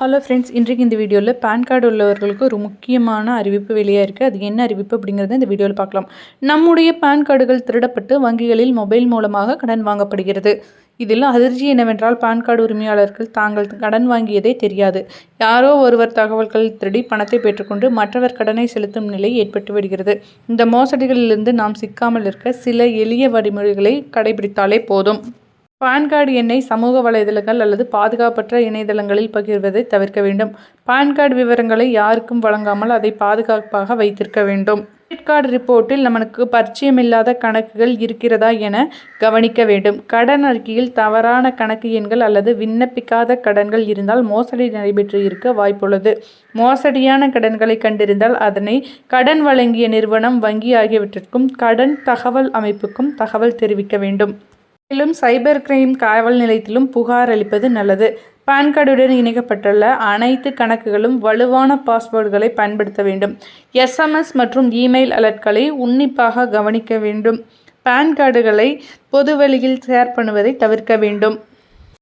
Hello friends இன்றைக்கு இந்த வீடியோவில் பேன் கார்டு உள்ளவர்களுக்கு ஒரு முக்கியமான அறிவிப்பு வெளியாக இருக்குது அது என்ன அறிவிப்பு அப்படிங்கிறத இந்த வீடியோவில் பார்க்கலாம். நம்முடைய பேன் கார்டுகள் திருடப்பட்டு வங்கிகளில் மொபைல் மூலமாக கடன் வாங்கப்படுகிறது. இதில் அதிர்ச்சி என்னவென்றால் பான் கார்டு உரிமையாளர்கள் தாங்கள் கடன் வாங்கியதே தெரியாது. யாரோ ஒருவர் தகவல்கள் திருடி பணத்தை பெற்றுக்கொண்டு மற்றவர் கடனை செலுத்தும் நிலை ஏற்பட்டு விடுகிறது. இந்த மோசடிகளிலிருந்து நாம் சிக்காமல் இருக்க சில எளிய வழிமுறைகளை கடைபிடித்தாலே போதும். பான் கார்டு எண்ணை சமூக வலைதளங்கள் அல்லது பாதுகாப்பற்ற இணையதளங்களில் பகிர்வதை தவிர்க்க வேண்டும். பான் கார்டு விவரங்களை யாருக்கும் வழங்காமல் அதை பாதுகாப்பாக வைத்திருக்க வேண்டும். கிரெடிட் கார்டு ரிப்போர்ட்டில் நமக்கு பரிச்சயமில்லாத கணக்குகள் இருக்கிறதா என கவனிக்க வேண்டும். கடன் அறிக்கையில் தவறான கணக்கு எண்கள் அல்லது விண்ணப்பிக்காத கடன்கள் இருந்தால் மோசடி நடைபெற்று இருக்க வாய்ப்புள்ளது. மோசடியான கடன்களை கண்டிருந்தால் அதனை கடன் வழங்கிய நிறுவனம் வங்கி ஆகியவற்றிற்கும் கடன் தகவல் அமைப்புக்கும் தகவல் தெரிவிக்க வேண்டும். மேலும் சைபர் கிரைம் காவல் நிலையத்திலும் புகார் அளிப்பது நல்லது. பான் கார்டுடன் இணைக்கப்பட்டுள்ள அனைத்து கணக்குகளும் வலுவான பாஸ்வேர்டுகளை பயன்படுத்த வேண்டும். எஸ்எம்எஸ் மற்றும் இமெயில் அலர்ட்களை உன்னிப்பாக கவனிக்க வேண்டும். பான் கார்டுகளை பொதுவெளியில் ஷேர் பண்ணுவதை தவிர்க்க வேண்டும்.